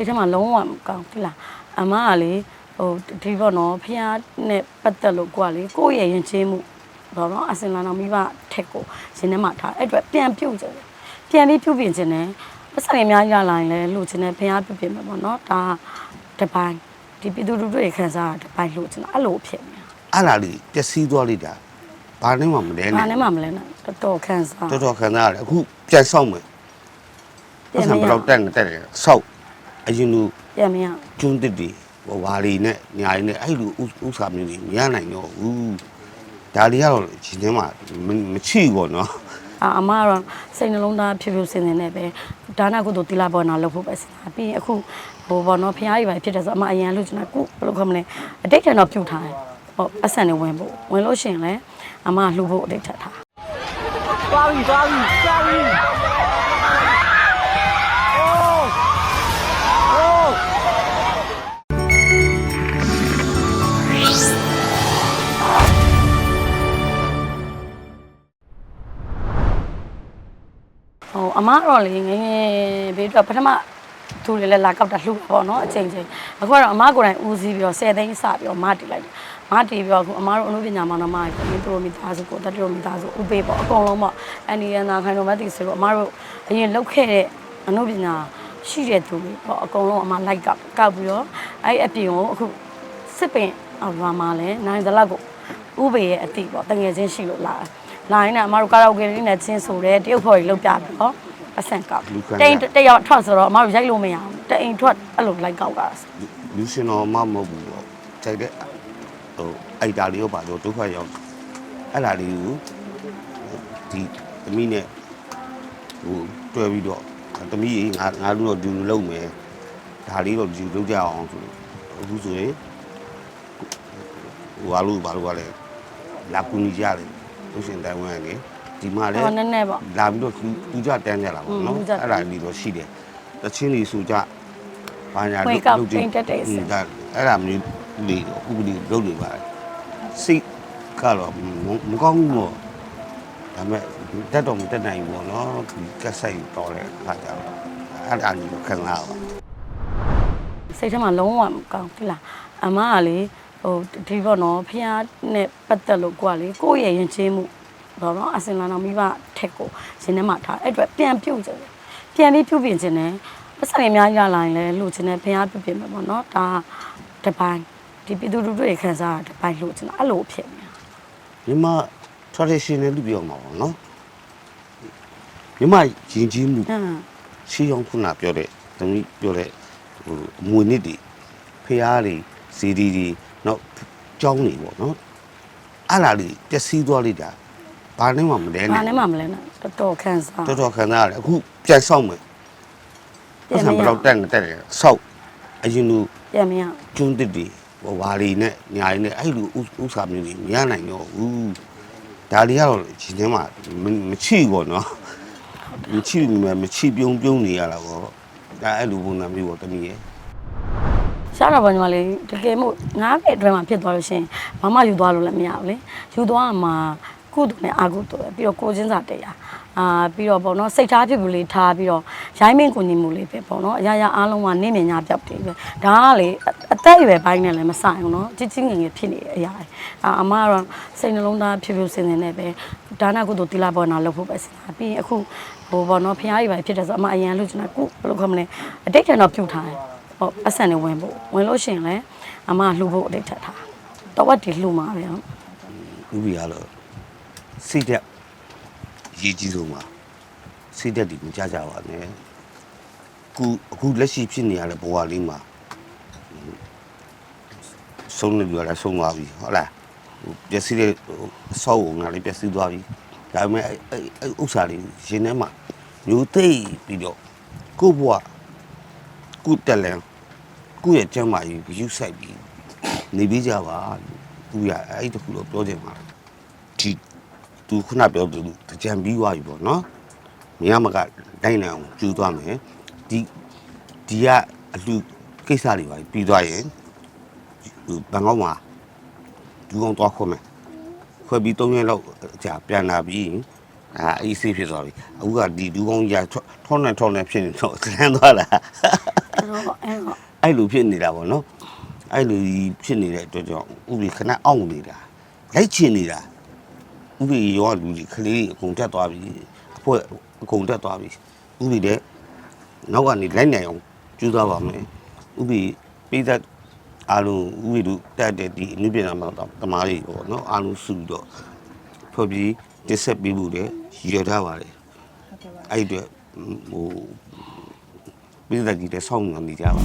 တ်ထဲမှာလုံးဝမကောင်းဘူးလားအမကလေဟိုဒီပေါ့နော်ဖះနဲ့ပတ်သက်လို့ကိုကလေကိုယ့်ရဲ့ရင်ချင်းမှုပေါ့နော်အစင်လာတော်မိဘထက်ကိုရှင်ထဲမှာထားအဲ့အတွက်ပြန်ပြုတ်ကြတယ်ပြန်ပြီးပြုတ်ပြင်ခြင်းနဲ့ပတ်စံတွေအများကြီးလာလာရင်လည်းလှုပ်ခြင်းနဲ့ဖះပြုတ်ပြင်မှာပေါ့နော်ဒါတစ်ပိုင်းဒီပြည်သူလူထုတွေခံစားရတစ်ပိုင်းလှုပ်ခြင်းအဲ့လိုဖြစ်နေတာအဲ့ဒါလေးပျက်စီးသွားလိုက်တာဘာနဲ့မှမလဲဘာနဲ့နဲ့မှမလဲနော်တော်တော်ခံစားတော်တော်ခံစားရတယ်အခုပြန်ဆောက်မယ်ပြန်ဆံမဘရယ်တော့တက်နေတက်တယ်ဆောက် အရင်လူပြန်မရကျွန်းတစ်တွေဟိုဝါလီနဲ့ညာရီနဲ့အဲ့လိုဥဥစ္စာမျိုးတွေမရနိုင်တော့ဘူးဒါလေးကတော့ရှင်ထဲမှာမမချိဘူးနော်အာအမကတော့စိတ်နှလုံးသားဖြူဖြူစင်စင်နဲ့ပဲဒါနကုသိုလ်တိလဘောနာလုပ်ဖို့ပဲစဉ်းစားပြီးရင်အခုဟိုဘောနော်ဖရားကြီးပဲဖြစ်တယ်ဆိုအမအရင်လို့ကျွန်တော်ကုဘယ်လိုခေါ်မလဲအတိတ်ထန်တော့ပြုတ်ထားတယ်ဟောအဆန်နဲ့ဝင်ဖို့ဝင်လို့ရှိရင်လည်းအမလှူဖို့အတိတ်ထက်ထားသွားပြီသွားပြီကြာပြီ အမကတော့လေငယ်ငယ်ဘေးတော့ပထမသူတွေလည်းလာကောက်တာလှူတာပေါ့နော်အချိန်ချင်းအခုကတော့အမကိုယ်တိုင်ဦးစီးပြီးတော့10သိန်းစပြီးတော့မတီလိုက်တယ်မတီပြီးတော့အခုအမတို့အမှုပညာမောင်နှမကြီးကိုသူတို့မိသားစုကိုတတတို့မိသားစုဥပေးပေါ့အကုန်လုံးပေါ့အန်ဒီယန်နာခိုင်တော်မတ်တီဆိုတော့အမတို့အရင်လောက်ခဲ့တဲ့အမှုပညာရှိတဲ့သူတွေပေါ့အကုန်လုံးအမလိုက်ကောက်ကောက်ပြီးတော့အဲ့အပြင်ကိုအခုစစ်ပင်အောင်ရွာမှာလဲနိုင်သလောက်ကိုဥပေရဲ့အတိပေါ့တငယ်ချင်းရှိလို့လာလာရင်လည်းအမတို့ကာရာအိုကေလေးနဲ့ချင်းဆိုတယ်တရုတ်ဖော်ကြီးလောက်ပြပြီးတော့ အဆန်ကောက်တိန်တယောက်ထွက်ဆိုတော့အမတို့ရိုက်လို့မရဘူးတအိမ်ထွက်အဲ့လိုလိုက်ကောက်တာလူရှင်တော်မမဟုတ်ဘူးပေါ့ခြိုက်တဲ့ဟိုအိုက်တာလေးရောပါတော့ဒုက္ခရောက်အဲ့ဒါလေးကိုဒီသမီးနဲ့ဟိုတွဲပြီးတော့သမီးငါငါတို့တော့ဒီလိုလုပ်မယ်ဒါလေးတော့ဒီလုပ်ကြအောင်ဆိုအခုဆိုရင်ဟိုဘာလို့ဘာလို့ကလဲလာကူညီကြတယ်လူရှင်တိုင်ဝမ်ကနေ ဒီမှာလဲဟောနည်းနည်းပေါ့ လာပြီးတော့လူကြတန်းကြလာပါอืတော့มနော်လူကြတန်းအဲ့ဒါလေးတော့ရှိတယ်တချင်းလေးဆိုကြဘာညာခွေကောက်ပိန်တက်တဲ့အစဒါအဲ့ဒါမျိုးလေးတော့ဥပဒေလုပ်နေပါတယ်စိတ်ကတော့မကောင်းဘူးတော့ဒါပေမဲ့တက်တော့မတက်နိုင်ဘူးပေါ့နော်ဒီကက်ဆိုင်တော်တဲ့အခါကျတော့အဲ့ဒါလေးကိုခံလာပါ စိတ်ထဲမှာလုံးဝမကောင်းဘူးလားအမကလေဟိုဒီပေါ့နော်ဖះနဲ့ပတ်သက်လို့ကိုကလေကိုယ့်ရဲ့ရင်ချင်းမှု ပေါ့နော်အစင်လာတော်မိဘထက်ကိုရှင်ထဲမှာထားအဲ့အတွက်ပြန်ပြုတ်ကြတယ်ပြန်ပြီးပြုတ်ပြင်ခြင်းနဲ့ပတ်စံတွေအများကြီးလာလာရင်လည်းလှုပ်ခြင်းနဲ့ဖះပြုတ်ပြင်မှာပေါ့နော်ဒါတစ်ပိုင်းဒီပြည်သူလူထုတွေခံစားရတစ်ပိုင်းလှုပ်ခြင်းအဲ့လိုဖြစ်နေတာမြန်မာ traditional လို့ပြောမှာပေါ့နော်မြန်မာယဉ်ကျေးမှုဟမ်ရှေးအောင်ခုနပြောတဲ့သမီးပြောတဲ့ဟိုအမွေနစ်တွေဖျားတွေစီဒီတွေနောက်ကြောင်းတွေပေါ့နော်အဲ့လာလေးပျက်စီးသွားလိုက်တာ ဘာနဲ့မှမလဲဘာနဲ့နဲ့မှမလဲနော်တော်တော်ခံစားတော်တော်ခံစားရတယ်အခုပြန်ဆောက်မယ်ပြန်ဆံမဘယ်ရတော့တက်နေတက်တယ်ဆောက်အရင်လူပြန်မရကျွန်းတစ်တွေဟိုဝါလီနဲ့ညာရီနဲ့အဲ့လိုဥဥစ္စာမျိုးတွေမရနိုင်တော့ဘူးဒါလေးကတော့ရှင်ထဲမှာမမချိဘူးပေါ့နော်မချိဘူးမချိပြုံးပြုံးနေရတာပေါ့ဒါအဲ့လိုပုံစံမျိုးပေါ့တမီးရဲ့ရှားတော့ဘာညီမလေးတကယ်မို့ငါးတဲ့အတွင်းမှာဖြစ်သွားလို့ရှိရင်မမယူသွားလို့လည်းမရဘူးလေယူသွားမှာ ကုသိုလ်နဲ့အာကုသိုလ်ပဲပြီးတော့ကိုချင်းစာတရားအာပြီးတော့ပေါ့နော်စိတ်ထားဖြစ်မှုလေးထားပြီးတော့ရိုင်းမင်းကိုညီမှုလေးပဲပေါ့နော်အရာရာအားလုံးကနေမြင်ညာပြောက်တယ်ပဲဒါကလေအသက်အရွယ်ပိုင်းနဲ့လည်းမဆိုင်ဘူးနော်ကြီးကြီးငယ်ငယ်ဖြစ်နေတဲ့အရာတွေအာအမကတော့စိတ်နှလုံးသားဖြူဖြူစင်စင်နဲ့ပဲဒါနကုသိုလ်တိလဘောနာလုပ်ဖို့ပဲစဉ်းစားပြီးရင်အခုဟိုပေါ့နော်ဖရားကြီးပဲဖြစ်တယ်ဆိုအမအရင်လို့ကျွန်တော်ကုဘယ်လိုခေါ်မလဲအတိတ်ထန်တော့ပြုတ်ထားတယ်ဟောအဆန်နဲ့ဝင်ဖို့ဝင်လို့ရှိရင်လည်းအမလှူဖို့အတိတ်ထက်ထားတော့ဝတ်ဒီလှူမှာပဲဟုတ်ဥပ္ပယကတော့ စိတ်သက်ရေးကြီးဆုံးပါစိတ်သက်ဒီမကြကြပါနဲ့ခုအခုလက်ရှိဖြစ်နေရတဲ့ဘဝလေးမှာဆုံးနေပြီလားဆုံးသွားပြီဟုတ်လားဟိုပျက်စီးတဲ့ဟိုအဆောက်အုံကလည်းပျက်စီးသွားပြီဒါပေမဲ့အဲ့အဲ့အဲ့ဥစ္စာတွေရှင်ထဲမှာမျိုးသိပ်ပြီးတော့ကိုယ့်ဘဝကိုယ့်တက်လန်ကိုယ့်ရဲ့ကျမ်းမာရေးကိုယူဆိုင်ပြီးနေပြီးကြပါသူရအဲ့ဒီတခုတော့ပြောချင်ပါတယ်ဒီ သူခုနပြောသူကြံပြီးသွားပြီပေါ့နော်မြင်ရမကတိုင်းနိုင်အောင်ကျူသွားမယ်ဒီဒီကအလူကိစ္စတွေပါပြီးသွားရင်ဟိုဘန်ကောက်မှာဒူအောင်သွားခွင့်မယ်ခွဲပြီး၃ရက်လောက်ကြာပြန်လာပြီးအာအေးဆေးဖြစ်သွားပြီအခုကဒီဒူအောင်ကြီးကထောင်းနဲ့ထောင်းနဲ့ဖြစ်နေတော့လမ်းသွားတာအဲ့တော့အဲ့တော့အဲ့လိုဖြစ်နေတာပေါ့နော်အဲ့လိုကြီးဖြစ်နေတဲ့အတွက်ကြောင့်ဥပဒေခဏအောင့်နေတာလိုက်ချင်နေတာ ဥပဒေရောလူကြီးကလေးအကုန်တက်သွားပြီအဖွဲ့အကုန်တက်သွားပြီဥပဒေတဲ့နောက်ကနေလိုက်နိုင်အောင်ကြိုးစားပါမယ်ဥပဒေပြည်သက်အားလုံးဥပဒေတို့တက်တဲ့ဒီအနုပြည်နာမှာတမားတွေပေါ့နော်အားလုံးစုပြီးတော့ဖွဲ့ပြီးတစ်ဆက်ပြီးမှုတဲ့ရည်ထားပါတယ်ဟုတ်ကဲ့ပါအဲ့ဒီအတွက်ဟိုပြည်သက်ကြီးတဲ့ဆောင်းနေကြပါ